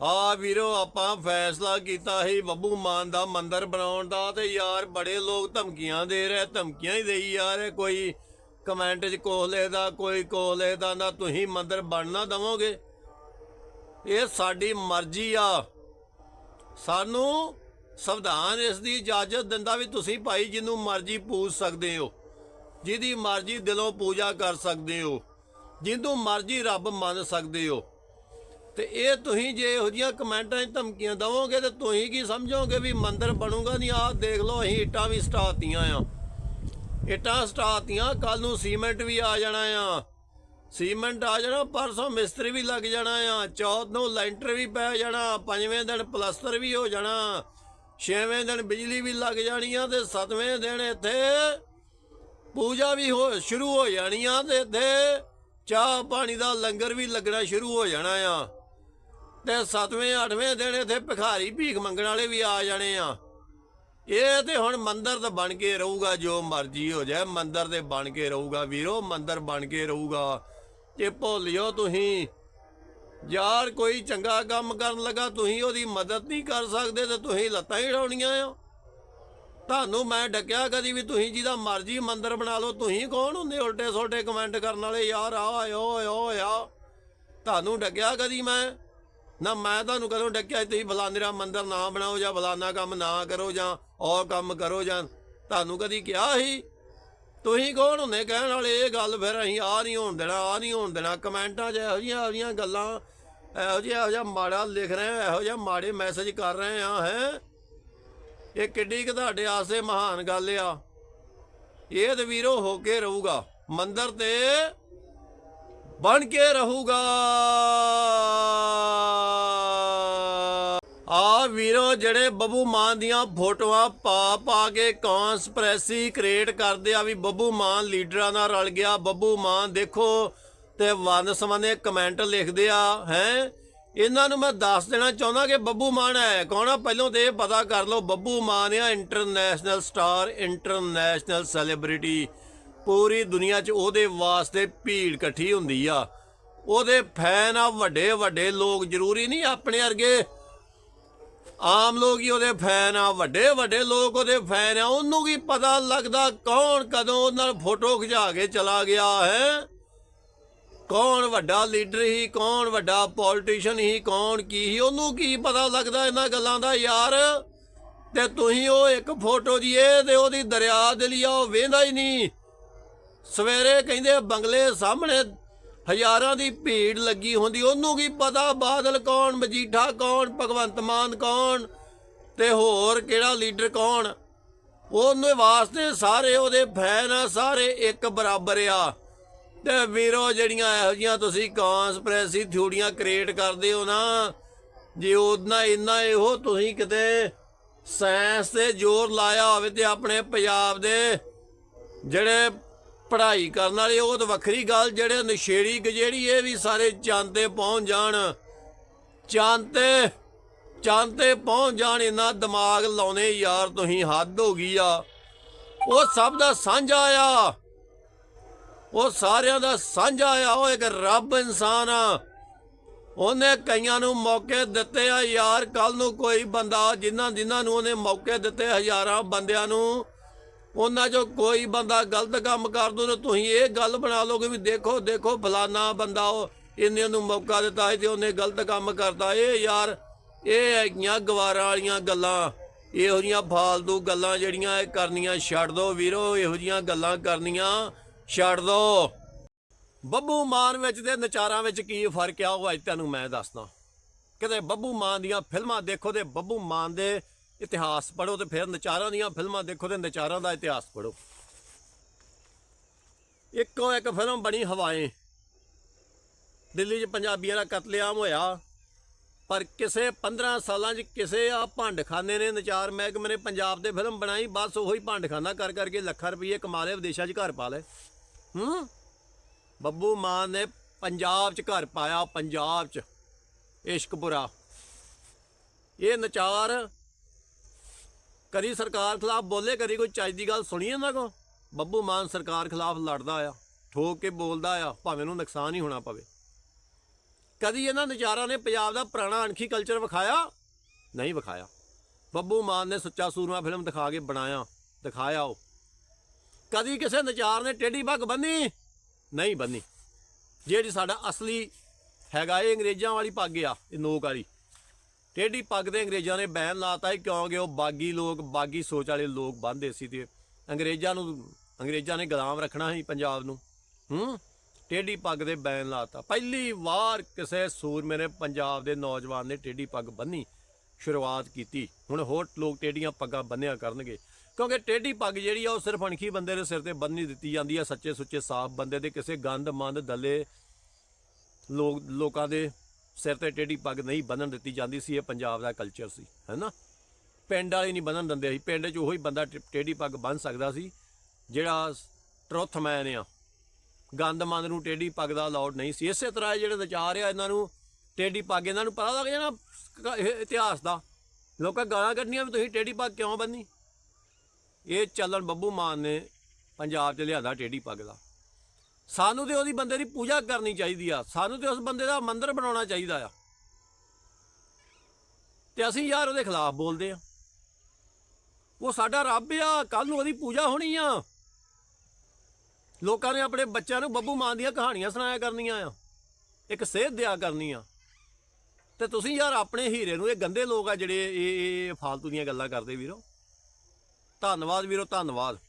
ਆ ਵੀਰੋ, ਆਪਾਂ ਫੈਸਲਾ ਕੀਤਾ ਸੀ ਬੱਬੂ ਮਾਨ ਦਾ ਮੰਦਰ ਬਣਾਉਣ ਦਾ ਤੇ ਯਾਰ ਬੜੇ ਲੋਕ ਧਮਕੀਆਂ ਦੇ ਰਹੇ, ਧਮਕੀਆਂ ਹੀ ਦੇਈ ਯਾਰ ਕੋਈ ਕਮੈਂਟ 'ਚ ਕੋਹਲੇ ਦਾ ਕੋਈ ਕੋਹਲੇ ਦਾ ਨਾ ਤੁਸੀਂ ਮੰਦਰ ਬਣਨਾ ਦਵੋਗੇ। ਇਹ ਸਾਡੀ ਮਰਜ਼ੀ ਆ। ਸਾਨੂੰ ਸੰਵਿਧਾਨ ਇਸ ਦੀ ਇਜਾਜ਼ਤ ਦਿੰਦਾ ਵੀ ਤੁਸੀਂ ਭਾਈ ਜਿਹਨੂੰ ਮਰਜ਼ੀ ਪੂਜ ਸਕਦੇ ਹੋ, ਜਿਹਦੀ ਮਰਜ਼ੀ ਦਿਲੋਂ ਪੂਜਾ ਕਰ ਸਕਦੇ ਹੋ, ਜਿਹਨੂੰ ਮਰਜ਼ੀ ਰੱਬ ਮੰਨ ਸਕਦੇ ਹੋ। ਤੇ ਇਹ ਤੁਸੀਂ ਜੇ ਇਹੋ ਜਿਹੀਆਂ ਕਮੈਂਟਾਂ 'ਚ ਧਮਕੀਆਂ ਦਵੋਗੇ ਤੇ ਤੁਸੀਂ ਕੀ ਸਮਝੋਗੇ ਵੀ ਮੰਦਰ ਬਣੂਗਾ ਨਹੀਂ? ਆਹ ਦੇਖ ਲਓ, ਅਸੀਂ ਇੱਟਾਂ ਵੀ ਸਟਾਤੀਆਂ ਆ। ਇੱਟਾਂ ਸਟਾਤੀਆਂ ਕੱਲ ਨੂੰ ਸੀਮੈਂਟ ਵੀ ਆ ਜਾਣਾ ਆ। ਸੀਮੈਂਟ ਆ ਜਾਣਾ, ਪਰਸੋਂ ਮਿਸਤਰੀ ਵੀ ਲੱਗ ਜਾਣਾ ਆ। ਚੌਥ ਨੂੰ ਲੈਂਟਰ ਵੀ ਪੈ ਜਾਣਾ, ਪੰਜਵੇਂ ਦਿਨ ਪਲਸਤਰ ਵੀ ਹੋ ਜਾਣਾ। ਛੇਵੇਂ ਦਿਨ ਬਿਜਲੀ ਵੀ ਲੱਗ ਜਾਣੀ ਆ ਤੇ ਸੱਤਵੇਂ ਦਿਨ ਇੱਥੇ ਪੂਜਾ ਵੀ ਹੋ, ਸ਼ੁਰੂ ਹੋ ਜਾਣੀ ਆ ਤੇ ਇੱਥੇ ਚਾਹ ਪਾਣੀ ਦਾ ਲੰਗਰ ਵੀ ਲੱਗਣਾ ਸ਼ੁਰੂ ਹੋ ਜਾਣਾ ਆ। ਤੇ ਸੱਤਵੇਂ, ਅੱਠਵੇਂ ਦਿਨ ਇੱਥੇ ਭਿਖਾਰੀ ਭੀਖ ਮੰਗਣ ਵਾਲੇ ਵੀ ਆ ਜਾਣੇ ਆ। ਇਹ ਤੇ ਹੁਣ ਮੰਦਰ ਤਾਂ ਬਣ ਕੇ ਰਹੂਗਾ, ਜੋ ਮਰਜ਼ੀ ਹੋ ਜਾਏ, ਮੰਦਰ ਤੇ ਬਣ ਕੇ ਰਹੂਗਾ ਵੀਰੋ, ਮੰਦਰ ਬਣ ਕੇ ਰਹੂਗਾ। ਇਹ ਭੁੱਲਿਓ ਤੁਸੀਂ, ਯਾਰ ਕੋਈ ਚੰਗਾ ਕੰਮ ਕਰਨ ਲੱਗਾ, ਤੁਸੀਂ ਉਹਦੀ ਮਦਦ ਨਹੀਂ ਕਰ ਸਕਦੇ ਤੇ ਤੁਸੀਂ ਲੱਤਾਂ ਹੀ ਢਾਉਣੀਆਂ ਆ। ਤੁਹਾਨੂੰ ਮੈਂ ਡੱਕਿਆ ਕਦੀ ਵੀ ਤੁਸੀਂ ਜਿਹਦਾ ਮਰਜ਼ੀ ਮੰਦਰ ਬਣਾ ਲਓ, ਤੁਸੀਂ ਕੌਣ ਹੁੰਦੇ ਉਲਟੇ ਸੋਟੇ ਕਮੈਂਟ ਕਰਨ ਵਾਲੇ? ਯਾਰ ਆ ਆਇਓ ਓ ਆ ਤੁਹਾਨੂੰ ਡੱਕਿਆ ਕਦੀ ਮੈਂ? ਨਾ ਮੈਂ ਤੁਹਾਨੂੰ ਕਦੋਂ ਡੱਕਿਆ ਤੁਸੀਂ ਬਲਾਨੇਰਾ ਮੰਦਰ ਨਾ ਬਣਾਓ ਜਾਂ ਫਲਾਨਾ ਕੰਮ ਨਾ ਕਰੋ ਜਾਂ ਔਰ ਕੰਮ ਕਰੋ ਜਾਂ ਤੁਹਾਨੂੰ ਕਦੀ ਕਿਹਾ ਸੀ? ਤੁਸੀਂ ਕੌਣ ਹੁੰਦੇ? ਕਹਿਣ ਵਾਲੇ ਇਹ ਗੱਲ ਫਿਰ ਅਸੀਂ ਆ ਨਹੀਂ ਹੋਣ ਦੇਣਾ, ਆ ਨਹੀਂ ਹੋਣ ਦੇਣਾ। ਕਮੈਂਟਾਂ 'ਚ ਇਹੋ ਜਿਹੀਆਂ ਇਹੋ ਜਿਹੀਆਂ ਗੱਲਾਂ, ਇਹੋ ਜਿਹਾ ਇਹੋ ਜਿਹਾ ਮਾੜਾ ਲਿਖ ਰਹੇ ਆ, ਇਹੋ ਜਿਹਾ ਮਾੜੇ ਮੈਸੇਜ ਕਰ ਰਹੇ ਆ, ਹੈ? ਇਹ ਕਿੱਡੀ ਕਿ ਤੁਹਾਡੇ ਆਸੇ ਮਹਾਨ ਗੱਲ ਆ। ਇਹ ਤੇ ਵੀਰੋ ਹੋ ਕੇ ਰਹੂਗਾ, ਮੰਦਰ ਤੇ ਬਣ ਕੇ ਰਹੂਗਾ। ਵੀਰੋ, ਜਿਹੜੇ ਬੱਬੂ ਮਾਨ ਦੀਆਂ ਫੋਟੋਆਂ ਪਾ ਪਾ ਕੇ ਕੌਨਸਪ੍ਰੈਸੀ ਕ੍ਰੀਏਟ ਕਰਦੇ ਆ ਵੀ ਬੱਬੂ ਮਾਨ ਲੀਡਰਾਂ ਨਾਲ ਰਲ ਗਿਆ, ਬੱਬੂ ਮਾਨ ਦੇਖੋ ਤੇ ਵੰਨ ਸਵੰਨੇ ਕਮੈਂਟ ਲਿਖਦੇ ਆ, ਹੈ? ਇਹਨਾਂ ਨੂੰ ਮੈਂ ਦੱਸ ਦੇਣਾ ਚਾਹੁੰਦਾ ਕਿ ਬੱਬੂ ਮਾਨ ਹੈ, ਕੌਣ ਆ? ਪਹਿਲਾਂ ਤੇ ਇਹ ਪਤਾ ਕਰ ਲਓ, ਬੱਬੂ ਮਾਨ ਆ ਇੰਟਰਨੈਸ਼ਨਲ ਸਟਾਰ ਇੰਟਰਨੈਸ਼ਨਲ ਸੈਲੀਬ੍ਰਿਟੀ ਪੂਰੀ ਦੁਨੀਆ 'ਚ ਉਹਦੇ ਵਾਸਤੇ ਭੀੜ ਇਕੱਠੀ ਹੁੰਦੀ ਆ। ਉਹਦੇ ਫੈਨ ਆ ਵੱਡੇ ਵੱਡੇ ਲੋਕ ਜ਼ਰੂਰੀ ਨਹੀਂ ਆਪਣੇ ਵਰਗੇ ਆਮ ਲੋਕ ਹੀ ਉਹਦੇ ਫੈਨ ਆ, ਵੱਡੇ ਵੱਡੇ ਲੋਕ ਉਹਦੇ ਫੈਨ ਆ। ਉਹਨੂੰ ਕੀ ਪਤਾ ਲੱਗਦਾ ਕੌਣ ਕਦੋਂ ਉਹਦੇ ਨਾਲ ਫੋਟੋ ਖਿਚਾ ਕੇ ਚਲਾ ਗਿਆ ਹੈ? ਕੌਣ ਵੱਡਾ ਲੀਡਰ ਹੀ, ਕੌਣ ਵੱਡਾ ਪੋਲੀਟੀਸ਼ੀਅਨ ਹੀ, ਕੌਣ ਕੀ ਹੀ, ਉਹਨੂੰ ਕੀ ਪਤਾ ਲੱਗਦਾ ਇਹਨਾਂ ਗੱਲਾਂ ਦਾ ਯਾਰ? ਤੇ ਤੁਸੀਂ ਉਹ ਇੱਕ ਫੋਟੋ ਦੀ ਇਹ ਤੇ ਉਹਦੀ ਦਰਿਆ ਦੇ ਲਈ ਆ ਉਹ ਵੇਂਦਾ ਹੀ ਨਹੀਂ। ਸਵੇਰੇ ਕਹਿੰਦੇ ਬੰਗਲੇ ਸਾਹਮਣੇ ਹਜ਼ਾਰਾਂ ਦੀ ਭੀੜ ਲੱਗੀ ਹੁੰਦੀ, ਉਹਨੂੰ ਕੀ ਪਤਾ ਬਾਦਲ ਕੌਣ, ਮਜੀਠਾ ਕੌਣ, ਭਗਵੰਤ ਮਾਨ ਕੌਣ ਤੇ ਹੋਰ ਕਿਹੜਾ ਲੀਡਰ ਕੌਣ। ਉਹਨੇ ਵਾਸਤੇ ਸਾਰੇ ਉਹਦੇ ਫੈਨ ਆ, ਸਾਰੇ ਇੱਕ ਬਰਾਬਰ ਆ। ਤੇ ਵੀਰੋ, ਜਿਹੜੀਆਂ ਇਹੋ ਜੀਆਂ ਤੁਸੀਂ ਕੌਨਸਪ੍ਰੈਸੀ ਥਿਊਰੀਆਂ ਕ੍ਰੀਏਟ ਕਰਦੇ ਹੋ ਨਾ, ਜੇ ਉਹਦਾ ਇੰਨਾ ਇਹੋ ਤੁਸੀਂ ਕਿਤੇ ਸਾਇੰਸ ਤੇ ਜ਼ੋਰ ਲਾਇਆ ਹੋਵੇ ਤੇ ਆਪਣੇ ਪੰਜਾਬ ਦੇ ਜਿਹੜੇ ਪੜ੍ਹਾਈ ਕਰਨ ਵਾਲੇ, ਉਹ ਤਾਂ ਵੱਖਰੀ ਗੱਲ, ਜਿਹੜੇ ਨਸ਼ੇੜੀ ਗਜੇੜੀ ਇਹ ਵੀ ਸਾਰੇ ਚੰਦ ਤੇ ਪਹੁੰਚ ਜਾਣ। ਚੰਦ ਤੇ ਚੰਦ ਤੇ ਪਹੁੰਚ ਜਾਣ ਇਹਨਾਂ ਦਿਮਾਗ ਲਾਉਣੇ ਯਾਰ, ਤੁਸੀਂ ਹੱਦ ਹੋ ਗਈ ਆ। ਉਹ ਸਭ ਦਾ ਸਾਂਝਾ ਆ। ਉਹ ਸਾਰਿਆਂ ਦਾ ਸਾਂਝਾ ਆ, ਉਹ ਇੱਕ ਰੱਬ ਇਨਸਾਨ ਆ। ਉਹਨੇ ਕਈਆਂ ਨੂੰ ਮੌਕੇ ਦਿੱਤੇ ਆ, ਯਾਰ ਕੱਲ ਨੂੰ ਕੋਈ ਬੰਦਾ ਜਿਨ੍ਹਾਂ ਜਿਨ੍ਹਾਂ ਨੂੰ ਉਹਨੇ ਮੌਕੇ ਦਿੱਤੇ, ਹਜ਼ਾਰਾਂ ਬੰਦਿਆਂ ਨੂੰ ਉਹਨਾਂ ਚੋਂ ਕੋਈ ਬੰਦਾ ਗਲਤ ਕੰਮ ਕਰ ਦੋ ਤੇ ਤੁਸੀਂ ਇਹ ਗੱਲ ਬਣਾ ਲਓਗੇ ਵੀ ਦੇਖੋ ਦੇਖੋ, ਫਲਾਨਾ ਬੰਦਾ ਉਹ ਇਹਨੇ ਨੂੰ ਮੌਕਾ ਦਿੱਤਾ ਤੇ ਉਹਨੇ ਗਲਤ ਕੰਮ ਕਰਦਾ ਇਹ ਯਾਰ, ਇਹ ਹੈਗੀਆਂ ਗਵਾਰਾਂ ਵਾਲੀਆਂ ਗੱਲਾਂ, ਇਹੋ ਜੀਆਂ ਫਾਲਤੂ ਗੱਲਾਂ ਜਿਹੜੀਆਂ ਇਹ ਕਰਨੀਆਂ ਛੱਡ ਦੋ ਵੀਰੋ, ਇਹੋ ਜੀਆਂ ਗੱਲਾਂ ਕਰਨੀਆਂ ਛੱਡ ਦੋ। ਬੱਬੂ ਮਾਨ ਵਿੱਚ ਤੇ ਨਚਾਰਾਂ ਵਿੱਚ ਕੀ ਫ਼ਰਕ ਆ ਉਹ ਅੱਜ ਤੁਹਾਨੂੰ ਮੈਂ ਦੱਸਦਾ। ਕਿਤੇ ਬੱਬੂ ਮਾਨ ਦੀਆਂ ਫਿਲਮਾਂ ਦੇਖੋ ਤੇ ਬੱਬੂ ਮਾਨ ਦੇ ਇਤਿਹਾਸ ਪੜ੍ਹੋ ਤੇ ਫਿਰ ਨਚਾਰਾਂ ਦੀਆਂ ਫਿਲਮਾਂ ਦੇਖੋ ਤੇ ਨਚਾਰਾਂ ਦਾ ਇਤਿਹਾਸ ਪੜ੍ਹੋ। ਇੱਕੋ ਇੱਕ ਫਿਲਮ ਬਣੀ ਹਵਾਏ। ਦਿੱਲੀ 'ਚ ਪੰਜਾਬੀਆਂ ਦਾ ਕਤਲੇਆਮ ਹੋਇਆ। ਪਰ ਕਿਸੇ 15 ਸਾਲਾਂ 'ਚ ਕਿਸੇ ਆ ਭੰਡਖਾਨੇ ਨੇ ਨਚਾਰ ਮਹਿਕਮੇ ਨੇ ਪੰਜਾਬ ਦੇ ਫਿਲਮ ਬਣਾਈ, ਬਸ ਉਹੀ ਭੰਡਖਾਨਾ ਕਰ ਕਰਕੇ ਲੱਖਾਂ ਰੁਪਏ ਕਮਾ ਲਏ, ਵਿਦੇਸ਼ਾਂ 'ਚ ਘਰ ਪਾ ਲਏ। ਹੂੰ? ਬੱਬੂ ਮਾਨ ਨੇ ਪੰਜਾਬ 'ਚ ਘਰ ਪਾਇਆ, ਪੰਜਾਬ 'ਚ, ਇਸ਼ਕਪੁਰਾ। ਇਹ ਨਚਾਰ ਕਦੀ ਸਰਕਾਰ ਖਿਲਾਫ ਬੋਲੇ, ਕਦੀ ਕੋਈ ਚੱਜ ਦੀ ਗੱਲ ਸੁਣੀ ਇਹਨਾਂ ਕੋ ਬੱਬੂ ਮਾਨ ਸਰਕਾਰ ਖਿਲਾਫ ਲੜਦਾ ਆ, ਠੋਕ ਕੇ ਬੋਲਦਾ ਆ, ਭਾਵੇਂ ਉਹਨੂੰ ਨੁਕਸਾਨ ਹੀ ਹੋਣਾ ਪਵੇ। ਕਦੀ ਇਹਨਾਂ ਨਜ਼ਾਰਾਂ ਨੇ ਪੰਜਾਬ ਦਾ ਪੁਰਾਣਾ ਅਣਖੀ ਕਲਚਰ ਵਿਖਾਇਆ? ਨਹੀਂ ਵਿਖਾਇਆ। ਬੱਬੂ ਮਾਨ ਨੇ ਸੁੱਚਾ ਸੂਰਮਾ ਫਿਲਮ ਦਿਖਾ ਕੇ ਬਣਾਇਆ, ਦਿਖਾਇਆ ਉਹ। ਕਦੀ ਕਿਸੇ ਨਚਾਰ ਨੇ ਟੇਢੀ ਪੱਗ ਬੰਨੀ? ਨਹੀਂ ਬੰਨੀ। ਜਿਹੜੀ ਸਾਡਾ ਅਸਲੀ ਹੈਗਾ ਇਹ ਅੰਗਰੇਜ਼ਾਂ ਵਾਲੀ ਪੱਗ ਆ, ਇਹ ਨੋਕ ਵਾਲੀ। ਟੇਢੀ ਪੱਗ ਦੇ ਅੰਗਰੇਜ਼ਾਂ ਨੇ ਬੈਨ ਲਾਤਾ ਸੀ ਕਿਉਂਕਿ ਉਹ ਬਾਗੀ ਲੋਕ, ਬਾਗੀ ਸੋਚ ਵਾਲੇ ਲੋਕ ਬੰਦੇ ਸੀ ਤੇ ਅੰਗਰੇਜ਼ਾਂ ਨੂੰ, ਅੰਗਰੇਜ਼ਾਂ ਨੇ ਗੁਲਾਮ ਰੱਖਣਾ ਸੀ ਪੰਜਾਬ ਨੂੰ। ਹੂੰ? ਟੇਢੀ ਪੱਗ ਦੇ ਬੈਨ ਲਾਤਾ। ਪਹਿਲੀ ਵਾਰ ਕਿਸੇ ਸੂਰਮੇ ਨੇ ਪੰਜਾਬ ਦੇ ਨੌਜਵਾਨ ਨੇ ਟੇਢੀ ਪੱਗ ਬੰਨੀ, ਸ਼ੁਰੂਆਤ ਕੀਤੀ। ਹੁਣ ਹੋਰ ਲੋਕ ਟੇਢੀਆਂ ਪੱਗਾਂ ਬੰਨਿਆ ਕਰਨਗੇ। ਕਿਉਂਕਿ ਟੇਢੀ ਪੱਗ ਜਿਹੜੀ ਆ, ਉਹ ਸਿਰਫ ਅਣਖੀ ਬੰਦੇ ਦੇ ਸਿਰ ਤੇ ਬੰਨ੍ਹੀ ਦਿੱਤੀ ਜਾਂਦੀ ਆ, ਸੱਚੇ ਸੁੱਚੇ ਸਾਫ਼ ਬੰਦੇ ਦੇ, ਕਿਸੇ ਗੰਦ ਮੰਦ ਦਲੇ ਲੋਕ, ਲੋਕਾਂ ਦੇ ਸਿਰ ਤੇ ਟੇਢੀ ਪੱਗ ਨਹੀਂ ਬੰਨਣ ਦਿੱਤੀ ਜਾਂਦੀ ਸੀ, ਇਹ ਪੰਜਾਬ ਦਾ ਕਲਚਰ ਸੀ ਹੈਨਾ ਪਿੰਡ ਵਾਲੇ ਨਹੀਂ ਬੰਨਣ ਦਿੰਦੇ ਸੀ, ਪਿੰਡ 'ਚ ਉਹੀ ਬੰਦਾ ਟੇ- ਟੇਢੀ ਪੱਗ ਬੰਨ ਸਕਦਾ ਸੀ, ਜਿਹੜਾ ਟਰੁੱਥ ਮੈਨ ਆ। ਗੰਦ ਮੰਦ ਨੂੰ ਟੇਢੀ ਪੱਗ ਦਾ ਅਲਾਉਡ ਨਹੀਂ ਸੀ। ਇਸੇ ਤਰ੍ਹਾਂ ਜਿਹੜੇ ਵਿਚਾਰ ਆ, ਇਹਨਾਂ ਨੂੰ ਟੇਢੀ ਪੱਗ, ਇਹਨਾਂ ਨੂੰ ਪਤਾ ਲੱਗ ਜਾਣਾ ਇਤਿਹਾਸ ਦਾ। ਲੋਕਾਂ ਗਾਲਾਂ ਕੱਢਣੀਆਂ ਵੀ ਤੁਸੀਂ ਟੇਢੀ ਪੱਗ ਕਿਉਂ ਬੰਨੀ ਇਹ ਚੱਲਣ ਬੱਬੂ ਮਾਨ ਨੇ ਪੰਜਾਬ 'ਚ ਲਿਆਂਦਾ ਟੇਢੀ ਪੱਗ ਦਾ। ਸਾਨੂੰ ਤੇ ਉਹਦੀ ਬੰਦੇ ਦੀ ਪੂਜਾ ਕਰਨੀ ਚਾਹੀਦੀ ਆ। ਸਾਨੂੰ ਤੇ ਉਸ ਬੰਦੇ ਦਾ ਮੰਦਿਰ ਬਣਾਉਣਾ ਚਾਹੀਦਾ ਆ। ਤੇ ਅਸੀਂ ਯਾਰ ਉਹਦੇ ਖਿਲਾਫ ਬੋਲਦੇ ਆ। ਉਹ ਸਾਡਾ ਰੱਬ ਆ ਕੱਲ ਨੂੰ ਉਹਦੀ ਪੂਜਾ ਹੋਣੀ ਆ। ਲੋਕਾਂ ਨੇ ਆਪਣੇ ਬੱਚਿਆਂ ਨੂੰ ਬੱਬੂ ਮਾਨ ਦੀਆਂ ਕਹਾਣੀਆਂ ਸੁਣਾਇਆ ਕਰਨੀਆਂ ਆ। ਇੱਕ ਸੇਧ ਦਿਆ ਕਰਨੀ ਆ। ਤੇ ਤੁਸੀਂ ਯਾਰ ਆਪਣੇ ਹੀਰੇ ਨੂੰ, ਇਹ ਗੰਦੇ ਲੋਕ ਆ ਜਿਹੜੇ ਇਹ ਇਹ ਫਾਲਤੂ ਦੀਆਂ ਗੱਲਾਂ ਕਰਦੇ ਵੀਰੋ। ਧੰਨਵਾਦ ਵੀਰੋ, ਧੰਨਵਾਦ।